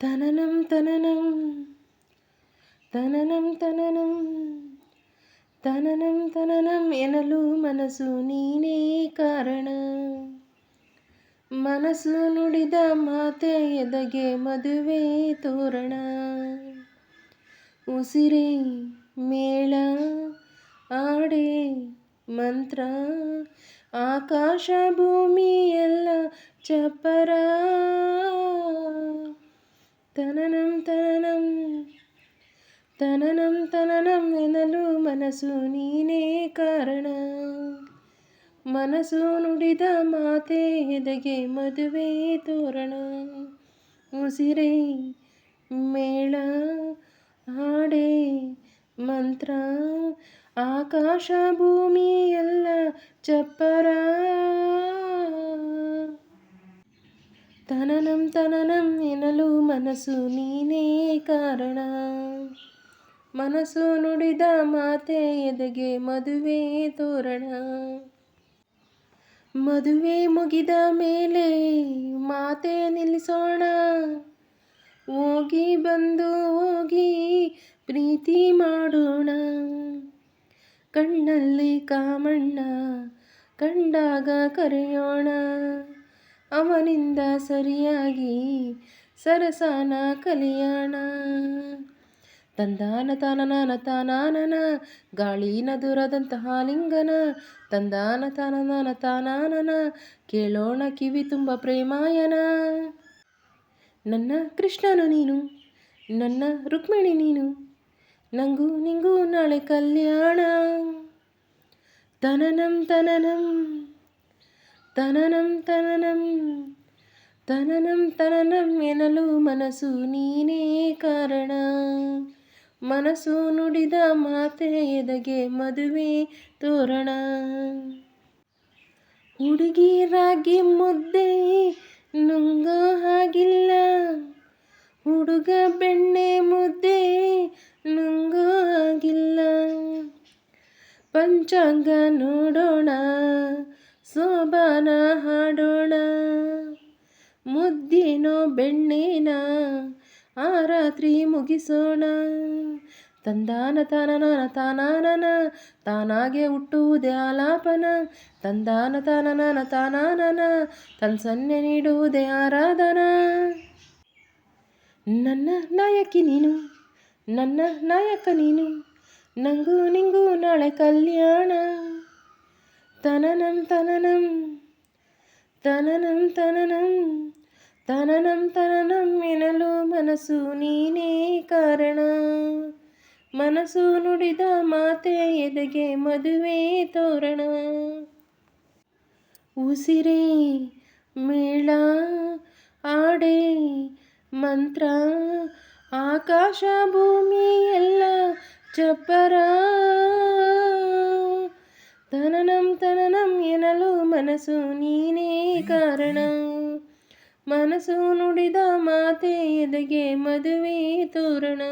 ತನನಂ ತನನಂ ತನನಂ ತನನಂ ತನನಂ ತನನಂ ಎನ್ನಲು ಮನಸ್ಸು ನೀನೇ ಕಾರಣ ಮನಸ್ಸು ನುಡಿದ ಮಾತೆ ಎದಗೆ ಮದುವೆ ತೋರಣ ಉಸಿರೇ ಮೇಳ ಆಡೆ ಮಂತ್ರ ಆಕಾಶ ಭೂಮಿ ಎಲ್ಲ ಚಪ್ಪರ ತನನಂ ತನನಂ. ತನನಂ ತನನಂ ಎನ್ನಲು ಮನಸ್ಸು ನೀನೇ ಕಾರಣ. ಮನಸ್ಸು ನುಡಿದ ಮಾತೆ ಎದೆಗೆ ಮದುವೆ ತೋರಣ. ಉಸಿರೇ, ಮೇಳ, ಹಾಡೆ, ಮಂತ್ರ, ಆಕಾಶ ಭೂಮಿ ಎಲ್ಲ ಚಪ್ಪರ. ತನನಂ ತನನಂ ಎನಲು ಮನಸ್ಸು ನೀನೇ ಕಾರಣ. ಮನಸ್ಸು ನುಡಿದ ಮಾತೆ ಎದೆಗೆ ಮದುವೆ ತೋರಣ. ಮದುವೆ ಮುಗಿದ ಮೇಲೆ ಮಾತೆ ನಿಲ್ಲಿಸೋಣ. ಹೋಗಿ ಬಂದು ಹೋಗಿ ಪ್ರೀತಿ ಮಾಡೋಣ. ಕಣ್ಣಲ್ಲಿ ಕಾಮಣ್ಣ ಕಂಡಾಗ ಕರೆಯೋಣ. ಅವನಿಂದ ಸರಿಯಾಗಿ ಸರಸಾನ ಕಲಿಯಾಣ. ತಂದಾನ ತಾನನ ತಾನಾನನ, ಗಾಳಿನ ದೂರದಂತಹ ಲಿಂಗನ. ತಂದಾನ ತಾನನ ತಾನಾನನ, ಕೇಳೋಣ ಕಿವಿ ತುಂಬ ಪ್ರೇಮಾಯನ. ನನ್ನ ಕೃಷ್ಣನು ನೀನು, ನನ್ನ ರುಕ್ಮಿಣಿ ನೀನು, ನಂಗು ನಿಂಗೂ ನಾಳೆ ಕಲ್ಯಾಣ. ತನನಂ ತನನಂ. ತನನಂ ತನನಂ. ತನನಂ ತನನಂ ಎನಲು ಮನಸ್ಸು ನೀನೇ ಕಾರಣ. ಮನಸ್ಸು ನುಡಿದ ಮಾತೆ ಎದಗೆ ಮದುವೆ ತೋರಣ. ಹುಡುಗಿ ರಾಗಿ ಮುದ್ದೆ ನುಂಗೋ ಹಾಗಿಲ್ಲ. ಹುಡುಗ ಬೆಣ್ಣೆ ಮುದ್ದೆ ನುಂಗೋ ಹಾಗಿಲ್ಲ. ಪಂಚಾಂಗ ನೋಡೋಣ. ಸೋಬಾನ ಹಾಡೋಣ ಮುದ್ದಿನೋ ಬೆಣ್ಣೆನ ಆ ರಾತ್ರಿ ಮುಗಿಸೋಣ. ತಂದಾನ ತಾನನ ತಾನಾನನ, ತಾನಾಗೆ ಹುಟ್ಟುವುದೇ ಆಲಾಪನ. ತಂದಾನ ತಾನನ ತಾನಾನನ, ತನ್ಸನ್ನೆ ನೀಡುವುದೇ ಆರಾಧನ. ನನ್ನ ನಾಯಕಿ ನೀನು, ನನ್ನ ನಾಯಕ ನೀನು, ನಂಗೂ ನಿಂಗೂ ನಾಳೆ ಕಲ್ಯಾಣ. ತನನಂ ತನನಂ. ತನನಂ ತನನಂ. ತನನಂ ತನನಂ ಮೆನಲು ಮನಸ್ಸು ನೀನೇ ಕಾರಣ. ಮನಸ್ಸು ನುಡಿದ ಮಾತೆ ಎದೆಗೆ ಮದುವೆ ತೋರಣ. ಉಸಿರೇ, ಮೇಳ, ಆಡೆ, ಮಂತ್ರ, ಆಕಾಶ ಭೂಮಿ ಎಲ್ಲ ಚಪ್ಪರ. ತನನಂ ನಮ್ಮೆನಲು ಮನಸು ಮನಸ್ಸು ನೀನೇ ಕಾರಣ. ಮನಸ್ಸು ನುಡಿದ ಮಾತೆ ಎದೆಗೆ ಮದುವೆ ತೋರಣ.